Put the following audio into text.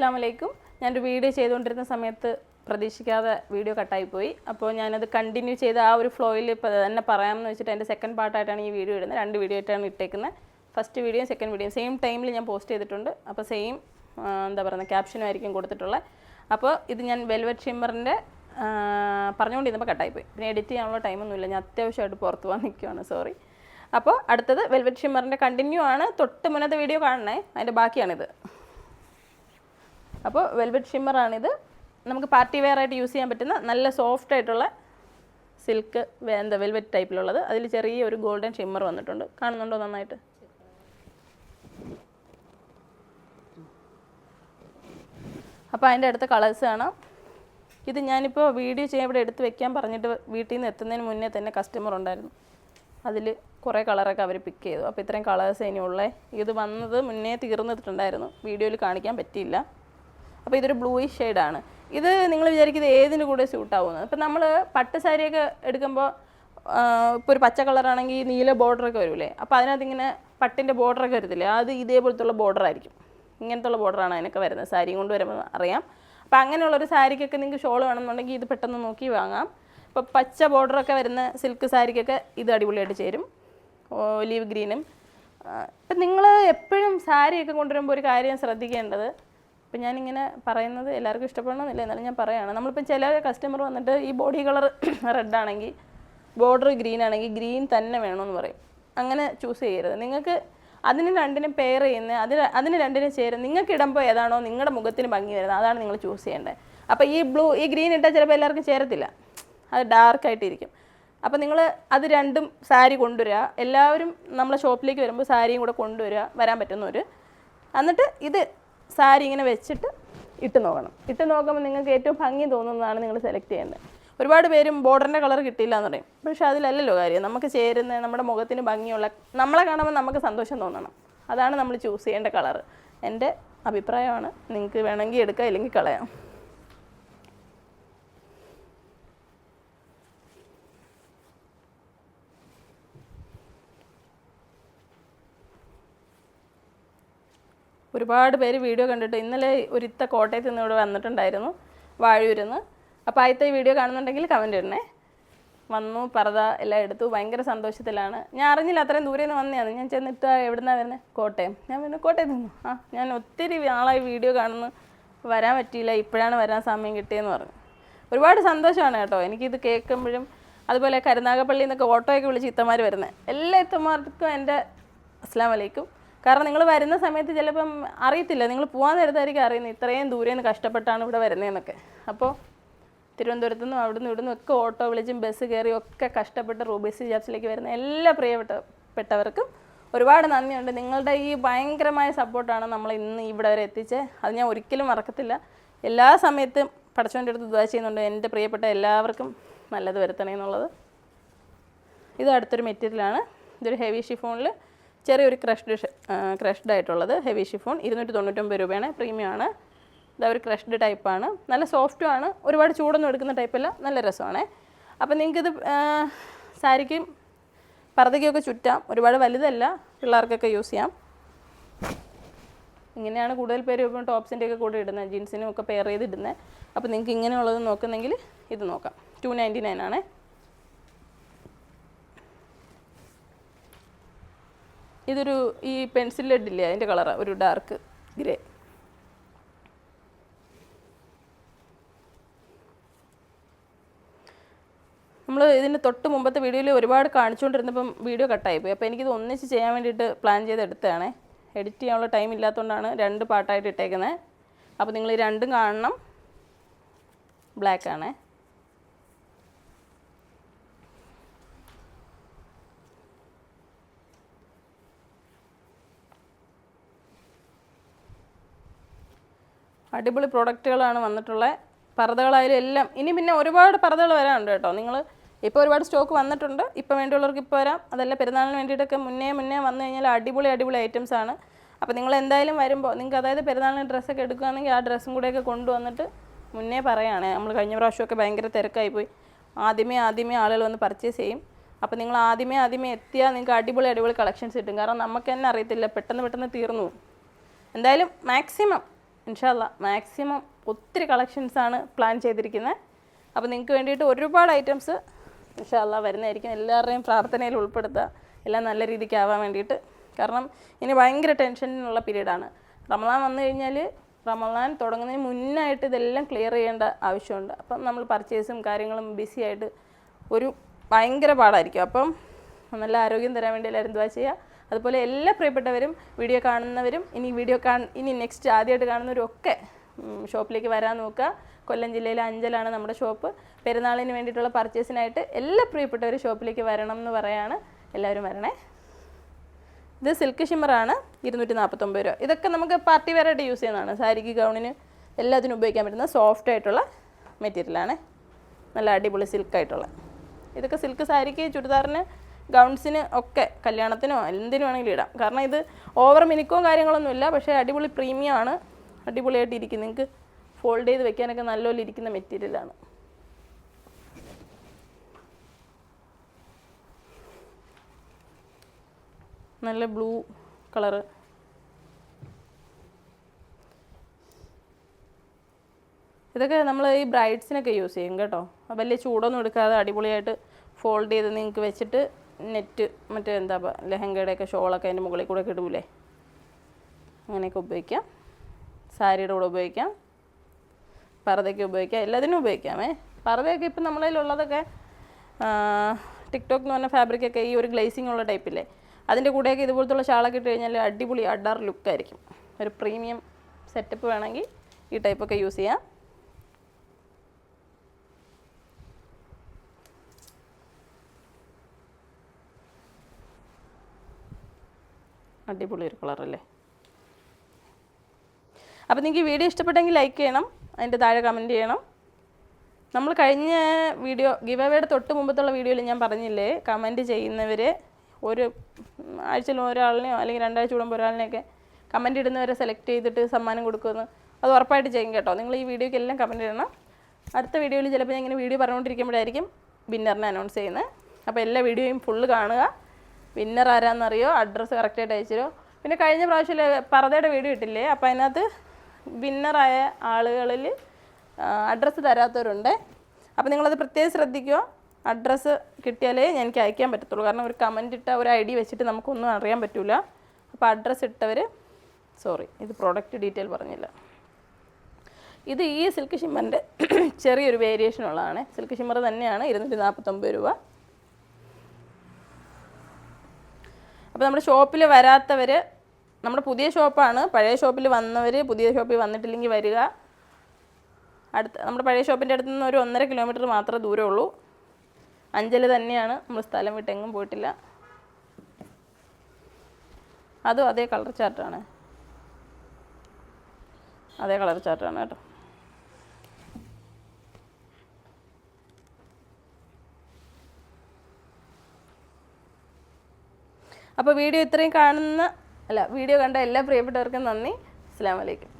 അസ്സാം വലൈക്കും ഞാനൊരു വീഡിയോ ചെയ്തുകൊണ്ടിരുന്ന സമയത്ത് പ്രതീക്ഷിക്കാതെ വീഡിയോ കട്ടായിപ്പോയി അപ്പോൾ ഞാനത് കണ്ടിന്യൂ ചെയ്ത് ആ ഒരു ഫ്ലോയിൽ തന്നെ പറയാമെന്ന് വെച്ചിട്ട് എന്റെ സെക്കൻഡ് പാർട്ടായിട്ടാണ് ഈ വീഡിയോ ഇടുന്നത്. രണ്ട് വീഡിയോ ആയിട്ടാണ് ഇട്ടേക്കുന്നത്. First video second video same ടൈമിൽ ഞാൻ പോസ്റ്റ് ചെയ്തിട്ടുണ്ട്. അപ്പോൾ സെയിം എന്താ പറയുന്നത് ക്യാപ്ഷനും ആയിരിക്കും കൊടുത്തിട്ടുള്ളത്. അപ്പോൾ ഇത് ഞാൻ വെൽവെറ്റ് ഷിമ്മറിന്റെ പറഞ്ഞുകൊണ്ടിരുന്നപ്പോൾ കട്ടായിപ്പോയി പിന്നെ എഡിറ്റ് ചെയ്യാനുള്ള ടൈമൊന്നുമില്ല ഞാൻ അത്യാവശ്യമായിട്ട് പുറത്ത് പോകാൻ നിൽക്കുകയാണ് സോറി അപ്പോൾ അടുത്തത് വെൽവെറ്റ് ഷിമ്മറിന്റെ കണ്ടിന്യൂ ആണ്. തൊട്ട് മുന്നത്തെ വീഡിയോ കാണണേ. അതിന്റെ ബാക്കിയാണിത്. അപ്പോൾ വെൽവെറ്റ് ഷിമ്മറാണിത്. നമുക്ക് പാർട്ടി വെയർ ആയിട്ട് യൂസ് ചെയ്യാൻ പറ്റുന്ന നല്ല സോഫ്റ്റ് ആയിട്ടുള്ള സിൽക്ക് എന്താ വെൽവെറ്റ് ടൈപ്പിലുള്ളത്. അതിൽ ചെറിയ ഒരു ഗോൾഡൻ ഷിമ്മർ വന്നിട്ടുണ്ട്. കാണുന്നുണ്ടോ നന്നായിട്ട്? അപ്പോൾ അതിന്റെ അടുത്ത കളേഴ്സ് കാണാം. ഇത് ഞാനിപ്പോൾ വീഡിയോ ചെയ്യാൻ ഇവിടെ എടുത്ത് വെക്കാൻ പറഞ്ഞിട്ട് വീട്ടിൽ നിന്ന് എത്തുന്നതിന് മുന്നേ തന്നെ കസ്റ്റമർ ഉണ്ടായിരുന്നു. അതിൽ കുറേ കളറൊക്കെ അവർ പിക്ക് ചെയ്തു. അപ്പോൾ ഇത്രയും കളേഴ്സ് ഇനിയുള്ളേ. ഇത് വന്നത് മുന്നേ തീർന്നിട്ടുണ്ടായിരുന്നു. വീഡിയോയിൽ കാണിക്കാൻ പറ്റിയില്ല. അപ്പോൾ ഇതൊരു ബ്ലൂയിഷ് ഷെയ്ഡാണ് ഇത് നിങ്ങൾ വിചാരിക്കുന്നത് ഏതിന്റെ കൂടെ സ്യൂട്ട് ആവുന്നത് അപ്പോൾ നമ്മൾ പട്ട് സാരിയൊക്കെ എടുക്കുമ്പോൾ ഇപ്പോൾ ഒരു പച്ച കളറാണെങ്കിൽ നീല ബോർഡറൊക്കെ വരില്ലേ അപ്പോൾ അതിനകത്ത് ഇങ്ങനെ പട്ടിന്റെ ബോർഡറൊക്കെ വരത്തില്ലേ? അത് ഇതേപോലത്തുള്ള ബോർഡർ ആയിരിക്കും. ഇങ്ങനത്തുള്ള ബോർഡറാണ് അതിനൊക്കെ വരുന്നത്. സാരിയും കൊണ്ട് വരുമ്പോൾ അറിയാം. അപ്പോൾ അങ്ങനെയുള്ളൊരു സാരിക്കൊക്കെ നിങ്ങൾക്ക് ഷോൾ വേണമെന്നുണ്ടെങ്കിൽ ഇത് പെട്ടെന്ന് നോക്കി വാങ്ങാം. ഇപ്പോൾ പച്ച ബോർഡറൊക്കെ വരുന്ന സിൽക്ക് സാരിക്കൊക്കെ ഇത് അടിപൊളിയായിട്ട് ചേരും. ഒലീവ് ഗ്രീനും ഇപ്പം നിങ്ങൾ എപ്പോഴും സാരിയൊക്കെ കൊണ്ടുവരുമ്പോൾ ഒരു കാര്യം ശ്രദ്ധിക്കേണ്ടത് ഇപ്പം ഞാനിങ്ങനെ പറയുന്നത് എല്ലാവർക്കും ഇഷ്ടപ്പെടണമെന്നില്ല എന്നാലും ഞാൻ പറയുകയാണ് നമ്മളിപ്പം ചില കസ്റ്റമർ വന്നിട്ട് ഈ ബോഡി കളർ റെഡ് ആണെങ്കിൽ ബോർഡർ ഗ്രീൻ ആണെങ്കിൽ ഗ്രീൻ തന്നെ വേണമെന്ന് പറയും. അങ്ങനെ ചൂസ് ചെയ്യരുത്. നിങ്ങൾക്ക് അതിന് രണ്ടിനും പെയർ ചെയ്യുന്ന അതിന് അതിന് രണ്ടിനും ചേരും നിങ്ങൾക്ക് ഇടുമ്പോൾ ഏതാണോ നിങ്ങളുടെ മുഖത്തിന് ഭംഗി വരുന്നത് അതാണ് നിങ്ങൾ ചൂസ് ചെയ്യേണ്ടത്. അപ്പോൾ ഈ ബ്ലൂ ഈ ഗ്രീൻ ഇട്ടാൽ ചിലപ്പോൾ എല്ലാവർക്കും ചേരത്തില്ല. അത് ഡാർക്കായിട്ടിരിക്കും അപ്പോൾ നിങ്ങൾ അത് രണ്ടും സാരി കൊണ്ടുവരിക. എല്ലാവരും നമ്മളെ ഷോപ്പിലേക്ക് വരുമ്പോൾ സാരിയും കൂടെ കൊണ്ടുവരിക വരാൻ പറ്റുന്നവർ എന്നിട്ട് ഇത് സാരി ഇങ്ങനെ വെച്ചിട്ട് ഇട്ട് നോക്കണം. ഇട്ട് നോക്കുമ്പോൾ നിങ്ങൾക്ക് ഏറ്റവും ഭംഗി തോന്നുന്നതാണ് നിങ്ങൾ സെലക്ട് ചെയ്യുന്നത് ഒരുപാട് പേരും ബോർഡറിന്റെ കളർ കിട്ടിയില്ല എന്ന് പറയും. പക്ഷെ അതിലല്ലല്ലോ കാര്യം. നമുക്ക് ചേരുന്ന നമ്മുടെ മുഖത്തിന് ഭംഗിയുള്ള നമ്മളെ കാണുമ്പോൾ നമുക്ക് സന്തോഷം തോന്നണം. അതാണ് നമ്മൾ ചൂസ് ചെയ്യേണ്ട കളർ എന്റെ അഭിപ്രായമാണ്. നിങ്ങൾക്ക് വേണമെങ്കിൽ എടുക്കാം ഇല്ലെങ്കിൽ കളയാം. ഒരുപാട് പേര് വീഡിയോ കണ്ടിട്ട് ഇന്നലെ ഒരിത്ത കോട്ടയത്ത് നിന്ന് ഇവിടെ വന്നിട്ടുണ്ടായിരുന്നു വാഴൂരിൽ നിന്ന് അപ്പോൾ ആദ്യത്തെ വീഡിയോ കാണുന്നുണ്ടെങ്കിൽ കമന്റ് ഇടണേ. വന്നു പറത എല്ലാം എടുത്തു. ഭയങ്കര സന്തോഷത്തിലാണ്. ഞാൻ അറിഞ്ഞില്ല അത്രയും ദൂരെ നിന്ന് വന്നതാണ് ഞാൻ ചെന്നിട്ട് എവിടുന്നാണ് വരുന്നത് കോട്ടയം. ഞാൻ പിന്നെ കോട്ടയത്ത് നിന്നു? ആ ഞാൻ ഒത്തിരി ആളായി വീഡിയോ കാണുന്നു. വരാൻ പറ്റിയില്ല. ഇപ്പോഴാണ് വരാൻ സമയം കിട്ടിയെന്ന് പറഞ്ഞു. ഒരുപാട് സന്തോഷമാണ് കേട്ടോ. എനിക്കിത് കേൾക്കുമ്പോഴും അതുപോലെ കരുനാഗപ്പള്ളിയിൽ നിന്നൊക്കെ ഓട്ടോയൊക്കെ വിളിച്ച് ഇത്തമാർ വരുന്നത് എല്ലാ ഇത്തമാർക്കും എന്റെ അസ്സാം വലൈക്കും കാരണം നിങ്ങൾ വരുന്ന സമയത്ത് ചിലപ്പം അറിയത്തില്ല. നിങ്ങൾ പോകാൻ നേരത്തായിരിക്കും അറിയുന്നത്. ഇത്രയും ദൂരെ നിന്ന് കഷ്ടപ്പെട്ടാണ് ഇവിടെ വരുന്നതെന്നൊക്കെ. അപ്പോൾ തിരുവനന്തപുരത്തു നിന്നും അവിടെ നിന്ന് ഇവിടുന്ന് ഒക്കെ ഓട്ടോ വിളിച്ചും ബസ് കയറി ഒക്കെ കഷ്ടപ്പെട്ട് റൂബീസി ജാബ്സിലേക്ക് വരുന്ന എല്ലാ പ്രിയപ്പെട്ടവർക്കും ഒരുപാട് നന്ദിയുണ്ട്. നിങ്ങളുടെ ഈ ഭയങ്കരമായ സപ്പോർട്ടാണ് നമ്മൾ ഇന്ന് ഇവിടെ വരെ എത്തിച്ചത് അത് ഞാൻ ഒരിക്കലും മറക്കത്തില്ല. എല്ലാ സമയത്തും പഠിച്ചുകൊണ്ട് അടുത്ത് ദുവാ ചെയ്യുന്നുണ്ട്. എന്റെ പ്രിയപ്പെട്ട എല്ലാവർക്കും നല്ലത് വരുത്തണേ എന്നുള്ളത്. ഇത് അടുത്തൊരു മെറ്റീരിയലാണ്. ഇതൊരു ഹെവി ഷിഫോണിൽ ചെറിയൊരു ക്രഷ്ഡ് ക്രഷ്ഡ് ആയിട്ടുള്ളത് ഹെവി ഷിഫോൺ ഇരുന്നൂറ്റി തൊണ്ണൂറ്റൊമ്പത് രൂപയാണ്. പ്രീമിയം ആണ്. ഇതാ ഒരു ക്രഷ്ഡ് ടൈപ്പാണ് നല്ല സോഫ്റ്റും ആണ്. ഒരുപാട് ചൂടൊന്നും എടുക്കുന്ന ടൈപ്പല്ല നല്ല രസമാണ്. അപ്പം നിങ്ങൾക്കിത് സാരിക്കും പർദ്ദയ്ക്കൊക്കെ ചുറ്റാം. ഒരുപാട് വലുതല്ല. പിള്ളേർക്കൊക്കെ യൂസ് ചെയ്യാം. ഇങ്ങനെയാണ് കൂടുതൽ പേര് ഇപ്പം ടോപ്സിന്റെയൊക്കെ കൂടെ ഇടുന്നത്. ജീൻസിനും ഒക്കെ പെയർ ചെയ്ത് ഇടുന്നത്. അപ്പോൾ നിങ്ങൾക്ക് ഇങ്ങനെയുള്ളത് നോക്കുന്നെങ്കിൽ ഇത് നോക്കാം. ടു നയന്റി നയൻ ആണേ. ഇതൊരു ഈ പെൻസിൽ ലെഡില്ലേ അതിന്റെ കളർ ഒരു ഡാർക്ക് ഗ്രേ. നമ്മൾ ഇതിന് തൊട്ട് മുമ്പത്തെ വീഡിയോയിൽ ഒരുപാട് കാണിച്ചുകൊണ്ടിരുന്നപ്പം വീഡിയോ കട്ടായിപ്പോയി. അപ്പോൾ എനിക്കിത് ഒന്നിച്ച് ചെയ്യാൻ വേണ്ടിയിട്ട് പ്ലാൻ ചെയ്ത് എടുത്തതാണ് എഡിറ്റ് ചെയ്യാനുള്ള ടൈം ഇല്ലാത്തതുകൊണ്ടാണ് രണ്ട് പാട്ടായിട്ട് ഇട്ടേക്കുന്നത് അപ്പോൾ നിങ്ങൾ രണ്ടും കാണണം. ബ്ലാക്ക് ആണേ അടിപൊളി പ്രോഡക്റ്റുകളാണ് വന്നിട്ടുള്ളത് പർദ്ദകളായാലും എല്ലാം. ഇനി പിന്നെ ഒരുപാട് പർദ്ദകൾ വരാനുണ്ട് കേട്ടോ. നിങ്ങൾ ഇപ്പോൾ ഒരുപാട് സ്റ്റോക്ക് വന്നിട്ടുണ്ട്. ഇപ്പോൾ വേണ്ടിയുള്ളവർക്ക് ഇപ്പോൾ വരാം. അതല്ല പെരുന്നാളിന് വേണ്ടിയിട്ടൊക്കെ മുന്നേ മുന്നേ വന്നു കഴിഞ്ഞാൽ അടിപൊളി അടിപൊളി ഐറ്റംസ് ആണ്. അപ്പോൾ നിങ്ങൾ എന്തായാലും വരുമ്പോൾ നിങ്ങൾക്ക് അതായത് പെരുന്നാളിന് ഡ്രസ്സൊക്കെ എടുക്കുകയാണെങ്കിൽ ആ ഡ്രസ്സും കൂടെയൊക്കെ കൊണ്ടുവന്നിട്ട് മുന്നേ പറയുകയാണ്. നമ്മൾ കഴിഞ്ഞ പ്രാവശ്യമൊക്കെ ഭയങ്കര തിരക്കായി പോയി ആദ്യമേ ആദ്യമേ ആളുകൾ വന്ന് പർച്ചേസ് ചെയ്യും. അപ്പോൾ നിങ്ങൾ ആദ്യമേ ആദ്യമേ എത്തിയാൽ നിങ്ങൾക്ക് അടിപൊളി അടിപൊളി കളക്ഷൻസ് കിട്ടും. കാരണം നമുക്ക് തന്നെ അറിയത്തില്ല പെട്ടെന്ന് പെട്ടെന്ന് തീർന്നു എന്തായാലും മാക്സിമം ഇൻഷാല്ല മാക്സിമം ഒത്തിരി കളക്ഷൻസാണ് പ്ലാൻ ചെയ്തിരിക്കുന്നത് അപ്പോൾ നിങ്ങൾക്ക് വേണ്ടിയിട്ട് ഒരുപാട് ഐറ്റംസ് ഇൻഷാല്ല വരുന്നതായിരിക്കും. എല്ലാവരുടെയും പ്രാർത്ഥനയിൽ ഉൾപ്പെടുത്തുക എല്ലാം നല്ല രീതിക്ക് ആവാൻ വേണ്ടിയിട്ട്. കാരണം ഇനി ഭയങ്കര ടെൻഷനുള്ള പീരീഡാണ് റമദാൻ വന്നു കഴിഞ്ഞാൽ റമദാൻ തുടങ്ങുന്നതിന് മുന്നായിട്ട് ഇതെല്ലാം ക്ലിയർ ചെയ്യേണ്ട ആവശ്യമുണ്ട്. അപ്പം നമ്മൾ പർച്ചേസും കാര്യങ്ങളും ബിസി ആയിട്ട് ഒരു ഭയങ്കര പാടായിരിക്കും. അപ്പം നല്ല ആരോഗ്യം തരാൻ വേണ്ടി എല്ലാവരും എന്തുവാ ചെയ്യുക അതുപോലെ എല്ലാ പ്രിയപ്പെട്ടവരും വീഡിയോ കാണുന്നവരും ഇനി വീഡിയോ കാണ ഇനി നെക്സ്റ്റ് ആദ്യമായിട്ട് കാണുന്നവരൊക്കെ ഷോപ്പിലേക്ക് വരാൻ നോക്കുക. കൊല്ലം ജില്ലയിലെ അഞ്ചലാണ് നമ്മുടെ ഷോപ്പ് പെരുന്നാളിന് വേണ്ടിയിട്ടുള്ള പർച്ചേസിനായിട്ട് എല്ലാ പ്രിയപ്പെട്ടവരും ഷോപ്പിലേക്ക് വരണം എന്ന് പറയാണ്. എല്ലാവരും വരണേ. ഇത് സിൽക്ക് ഷിമ്മറാണ് ഇരുന്നൂറ്റി നാൽപ്പത്തൊമ്പത് രൂപ. ഇതൊക്കെ നമുക്ക് പാർട്ടി വെയറായിട്ട് യൂസ് ചെയ്യുന്നതാണ്. സാരിക്ക് ഗൗണിന് എല്ലാത്തിനും ഉപയോഗിക്കാൻ പറ്റുന്ന സോഫ്റ്റ് ആയിട്ടുള്ള മെറ്റീരിയലാണ് നല്ല അടിപൊളി സിൽക്കായിട്ടുള്ള ഇതൊക്കെ സിൽക്ക് സാരിക്ക് ചുരിദാറിന് ഗൗൺസിന് ഒക്കെ കല്യാണത്തിനോ എന്തിനു വേണമെങ്കിലും ഇടാം. കാരണം ഇത് ഓവർ മിനിക്കോ കാര്യങ്ങളൊന്നുമില്ല പക്ഷേ അടിപൊളി പ്രീമിയം ആണ്. അടിപൊളിയായിട്ട് ഇരിക്കും നിങ്ങൾക്ക് ഫോൾഡ് ചെയ്ത് വെക്കാനൊക്കെ നല്ലപോലെ ഇരിക്കുന്ന മെറ്റീരിയലാണ് നല്ല ബ്ലൂ കളറ് ഇതൊക്കെ നമ്മൾ ഈ ബ്രൈഡ്സിനൊക്കെ യൂസ് ചെയ്യും കേട്ടോ. വലിയ ചൂടൊന്നും എടുക്കാതെ അടിപൊളിയായിട്ട് ഫോൾഡ് ചെയ്ത് നിങ്ങൾക്ക് വെച്ചിട്ട് നെറ്റ് മറ്റേ എന്താ ലെഹങ്കയുടെ ലെഹങ്കയുടെയൊക്കെ ഷോളൊക്കെ അതിന്റെ മുകളിൽ കൂടെ ഒക്കെ ഇടൂലേ? അങ്ങനെയൊക്കെ ഉപയോഗിക്കാം. സാരിയുടെ കൂടെ ഉപയോഗിക്കാം. പർദ്ദയ്ക്ക് ഉപയോഗിക്കാം. എല്ലാത്തിനും ഉപയോഗിക്കാമേ പർദ്ദയൊക്കെ ഇപ്പം നമ്മളതിലുള്ളതൊക്കെ ടിക്ടോക്ക് എന്ന് പറഞ്ഞ ഫാബ്രിക്കൊക്കെ ഈ ഒരു ഗ്ലേസിംഗ് ഉള്ള ടൈപ്പില്ലേ അതിന്റെ കൂടെയൊക്കെ ഇതുപോലത്തുള്ള ഷാളൊക്കെ ഇട്ട് കഴിഞ്ഞാൽ അടിപൊളി അഡാർ ലുക്കായിരിക്കും ഒരു പ്രീമിയം സെറ്റപ്പ് വേണമെങ്കിൽ ഈ ടൈപ്പൊക്കെ യൂസ് ചെയ്യാം. അടിപൊളി ഒരു കളറല്ലേ അപ്പോൾ നിങ്ങൾക്ക് വീഡിയോ ഇഷ്ടപ്പെട്ടെങ്കിൽ ലൈക്ക് ചെയ്യണം അതിന്റെ താഴെ കമന്റ് ചെയ്യണം. നമ്മൾ കഴിഞ്ഞ വീഡിയോ ഗിവ് അവയുടെ തൊട്ട് മുമ്പത്തുള്ള വീഡിയോയിൽ ഞാൻ പറഞ്ഞില്ലേ കമന്റ് ചെയ്യുന്നവർ ഒരു ആഴ്ചയിൽ ഒരാളിനെയോ അല്ലെങ്കിൽ രണ്ടാഴ്ച കൂടുമ്പോൾ ഒരാളിനെയൊക്കെ കമന്റ് ഇടുന്നവരെ സെലക്ട് ചെയ്തിട്ട് സമ്മാനം കൊടുക്കുമെന്ന് അത് ഉറപ്പായിട്ട് ചെയ്യും കേട്ടോ. നിങ്ങൾ ഈ വീഡിയോയ്ക്ക് എല്ലാം കമന്റ് ഇടണം. അടുത്ത വീഡിയോയിൽ ചിലപ്പോൾ ഞാൻ ഇങ്ങനെ വീഡിയോ പറഞ്ഞുകൊണ്ടിരിക്കുമ്പോഴായിരിക്കും വിന്നറിനെ അനൗൺസ് ചെയ്യുന്നത്. അപ്പോൾ എല്ലാ വീഡിയോയും ഫുള്ള് കാണുക. വിന്നർ ആരാന്നറിയോ? അഡ്രസ്സ് കറക്റ്റായിട്ട് അയച്ചിരോ. പിന്നെ കഴിഞ്ഞ പ്രാവശ്യം പറതയുടെ വീഡിയോ ഇട്ടില്ലേ അപ്പം അതിനകത്ത് വിന്നറായ ആളുകളിൽ അഡ്രസ്സ് തരാത്തവരുണ്ട്. അപ്പോൾ നിങ്ങളത് പ്രത്യേകം ശ്രദ്ധിക്കുക അഡ്രസ്സ് കിട്ടിയാലേ എനിക്ക് അയക്കാൻ പറ്റത്തുള്ളൂ. കാരണം ഒരു കമന്റ് ഇട്ട ഒരു ഐ ഡി വെച്ചിട്ട് നമുക്കൊന്നും അറിയാൻ പറ്റില്ല അപ്പോൾ അഡ്രസ്സ് ഇട്ടവർ സോറി ഇത് പ്രോഡക്റ്റ് ഡീറ്റെയിൽ പറഞ്ഞില്ല. ഇത് ഈ സിൽക്ക് ഷിമ്മറിന്റെ ചെറിയൊരു വേരിയേഷൻ ഉള്ളതാണ്. സിൽക്ക് ഷിമ്മർ തന്നെയാണ് ഇരുന്നൂറ്റി നാൽപ്പത്തൊമ്പത് രൂപ. അപ്പോൾ നമ്മുടെ ഷോപ്പിൽ വരാത്തവർ നമ്മുടെ പുതിയ ഷോപ്പാണ് പഴയ ഷോപ്പിൽ വന്നവർ പുതിയ ഷോപ്പിൽ വന്നിട്ടില്ലെങ്കിൽ വരിക. അടുത്ത നമ്മുടെ പഴയ ഷോപ്പിന്റെ അടുത്ത് നിന്ന് ഒരു ഒന്നര കിലോമീറ്റർ മാത്രമേ ദൂരമുള്ളൂ അഞ്ചൽ തന്നെയാണ് നമ്മൾ സ്ഥലം വിട്ടെങ്ങും പോയിട്ടില്ല. അതും അതേ കളർ ചാർട്ടാണ്. അതേ കളർ ചാർട്ടാണ് കേട്ടോ. അപ്പോൾ വീഡിയോ ഇത്രയും കാണുന്ന അല്ല വീഡിയോ കണ്ട എല്ലാ പ്രിയപ്പെട്ടവർക്കും നന്ദി. അസ്സാം വലൈക്കും